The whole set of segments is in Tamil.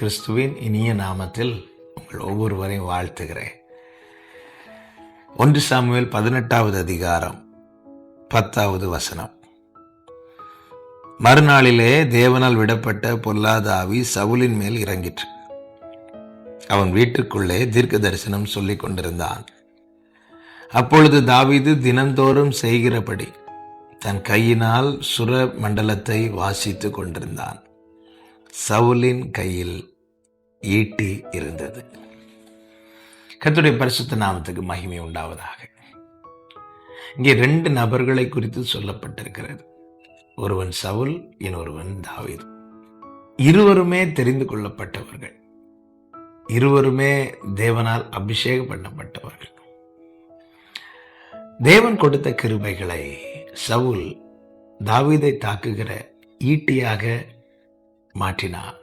கிறிஸ்துவின் இனிய நாமத்தில் உங்கள் ஒவ்வொருவரையும் வாழ்த்துகிறேன். ஒன்று சாமுவேல் பதினெட்டாவது அதிகாரம் பத்தாவது வசனம். மறுநாளிலே தேவனால் விடப்பட்ட பொல்லாத ஆவி சவுலின் மேல் இறங்கிற்று. அவன் வீட்டுக்குள்ளே தீர்க்க தரிசனம் சொல்லிக் கொண்டிருந்தான். அப்பொழுது தாவிது தினந்தோறும் செய்கிறபடி தன் கையினால் சுர மண்டலத்தை வாசித்துக் கொண்டிருந்தான். சவுலின் கையில் ஈட்டி இருந்தது. கத்துடைய பரிசுத்த நாமத்துக்கு மகிமை உண்டாவதாக. இங்கே ரெண்டு நபர்களை குறித்து சொல்லப்பட்டிருக்கிறது. ஒருவன் சவுல் இன்னொருவன் தாவீது. இருவருமே தெரிந்து கொள்ளப்பட்டவர்கள். இருவருமே தேவனால் அபிஷேகம் பண்ணப்பட்டவர்கள். தேவன் கொடுத்த கிருபைகளை சவுல் தாவீதை தாக்குகிற ஈட்டியாக மாற்றினார்.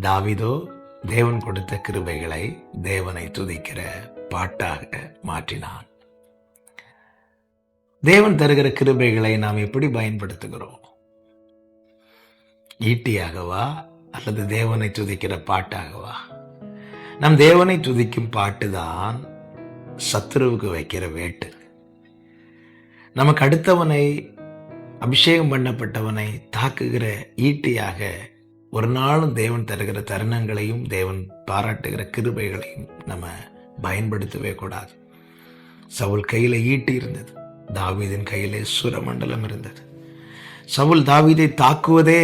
தாவிதோ தேவன் கொடுத்த கிருபைகளை தேவனை துதிக்கிற பாட்டாக மாற்றினான். தேவன் தருகிற கிருபைகளை நாம் எப்படி பயன்படுத்துகிறோம்? ஈட்டியாகவா அல்லது தேவனை துதிக்கிற பாட்டாகவா? நம் தேவனை துதிக்கும் பாட்டுதான் சத்துருவுக்கு வைக்கிற வேட்டு. நமக்கு அடுத்தவனை அபிஷேகம் பண்ணப்பட்டவனை தாக்குகிற ஈட்டியாக ஒரு நாளும் தேவன் தருகிற தருணங்களையும் தேவன் பாராட்டுகிற கிருபைகளையும் நம்ம பயன்படுத்தவே கூடாது. சவுல் கையில் ஈட்டி இருந்தது. தாவீதின் கையிலே சுரமண்டலம் இருந்தது. சவுல் தாவீதை தாக்குவதே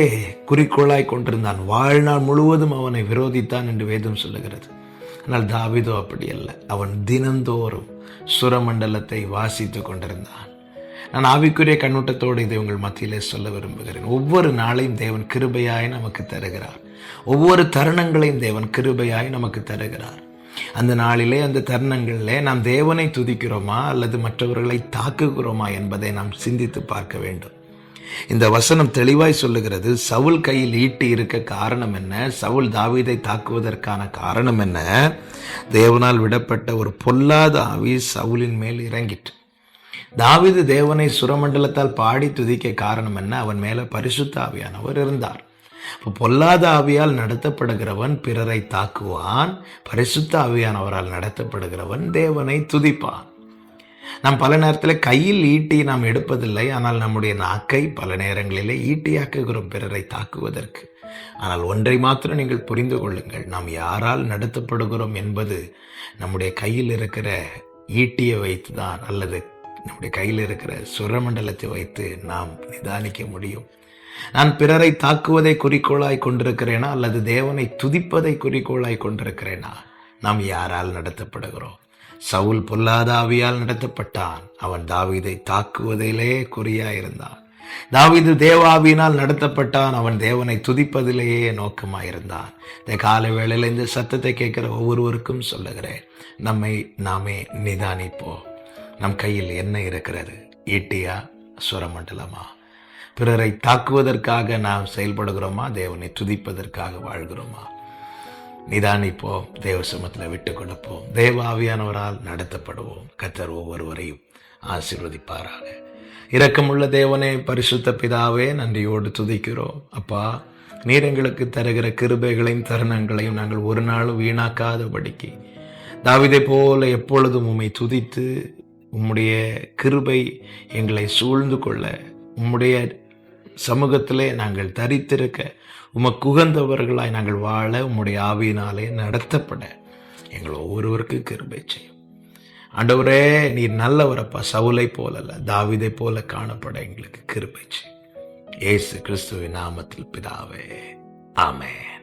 குறிக்கோளாய் கொண்டிருந்தான். வாழ்நாள் முழுவதும் அவனை விரோதித்தான் என்று வேதம் சொல்லுகிறது. ஆனால் தாவிதோ அப்படி அல்ல. அவன் தினந்தோறும் சுரமண்டலத்தை வாசித்துக் கொண்டிருந்தான். நான் ஆவிக்குரிய கண்ணோட்டத்தோடு இதை உங்கள் மத்தியிலே சொல்ல விரும்புகிறேன். ஒவ்வொரு நாளையும் தேவன் கிருபையாய் நமக்கு தருகிறார். ஒவ்வொரு தருணங்களையும் தேவன் கிருபையாய் நமக்கு தருகிறார். அந்த நாளிலே அந்த தருணங்களிலே நாம் தேவனை துதிக்கிறோமா அல்லது மற்றவர்களை தாக்குகிறோமா என்பதை நாம் சிந்தித்து பார்க்க வேண்டும். இந்த வசனம் தெளிவாய் சொல்லுகிறது சவுல் கையில் ஈட்டி இருக்க காரணம் என்ன? சவுல் தாவீதை தாக்குவதற்கான காரணம் என்ன? தேவனால் விடப்பட்ட ஒரு பொல்லாத ஆவி சவுலின் மேல் இறங்கிற்று. தாவிது தேவனை சுரமண்டலத்தால் பாடி துதிக்க காரணம் என்ன? அவன் மேல பரிசுத்த ஆவியானவர் இருந்தார். இப்போ பொல்லாத ஆவியால் நடத்தப்படுகிறவன் பிறரை தாக்குவான். பரிசுத்த ஆவியானவரால் நடத்தப்படுகிறவன் தேவனை துதிப்பான். நாம் பல நேரத்தில் கையில் ஈட்டி நாம் எடுப்பதில்லை. ஆனால் நம்முடைய நாக்கை பல நேரங்களிலே ஈட்டியாக்குகிறோம் பிறரை தாக்குவதற்கு. ஆனால் ஒன்றை மாத்திரம் நீங்கள் புரிந்து கொள்ளுங்கள். நாம் யாரால் நடத்தப்படுகிறோம் என்பது நம்முடைய கையில் இருக்கிற ஈட்டியை வைத்துதான் அல்லது நம்முடைய கையில் இருக்கிற சுரமண்டலத்தை வைத்து நாம் நிதானிக்க முடியும். நான் பிறரை தாக்குவதை குறிக்கோளாய் கொண்டிருக்கிறேனா? அல்லது தேவனை துதிப்பதை குறிக்கோளாய் கொண்டிருக்கிறேனா? நாம் யாரால் நடத்தப்படுகிறோம்? சவுல் பொல்லாத ஆவியால் நடத்தப்பட்டான். அவன் தாவீதை தாக்குவதிலே குறியாயிருந்தான். தாவீது தேவாவியினால் நடத்தப்பட்டான். அவன் தேவனை துதிப்பதிலேயே நோக்கமாயிருந்தான். இந்த கால வேளையில் இந்த சத்தத்தை கேட்கிற ஒவ்வொருவருக்கும் சொல்லுகிறேன். நம்மை நாமே நிதானிப்போம். நம் கையில் என்ன இருக்கிறது? ஈட்டியா? சுரமண்டலமா? பிறரை தாக்குவதற்காக நாம் செயல்படுகிறோமா? தேவனை துதிப்பதற்காக வாழ்கிறோமா? நிதானிப்போம் தேவ சமத்தில் விட்டு கொடுப்போம் தேவ ஆவியானவரால் நடத்தப்படுவோம். கத்தர் ஒவ்வொருவரையும் ஆசீர்வதிப்பாராக. இரக்கமுள்ள தேவனே பரிசுத்த பிதாவே நன்றியோடு துதிக்கிறோம். அப்பா நீர் எங்களுக்கு தருகிற கிருபைகளையும் தருணங்களையும் நாங்கள் ஒரு நாளும் வீணாக்காதபடிக்கு. தாவிதை போல எப்பொழுதும் உம்மை துதித்து உம்முடைய கிருபை எங்களை சூழ்ந்து கொள்ள. உம்முடைய சமூகத்திலே நாங்கள் தரித்திருக்க. உமக்கு உகந்தவர்களாய் நாங்கள் வாழ உம்முடைய ஆவியினாலே நடத்தப்பட. எங்கள் ஒவ்வொருவருக்கும் கிருபை செய்யும். ஆண்டவரே நீர் நல்லவரப்பா. சவுலை போலல்ல தாவிதை போல காணப்பட எங்களுக்கு கிருபை செய்யும். ஏசு கிறிஸ்துவின் நாமத்தில் பிதாவே. ஆமென்.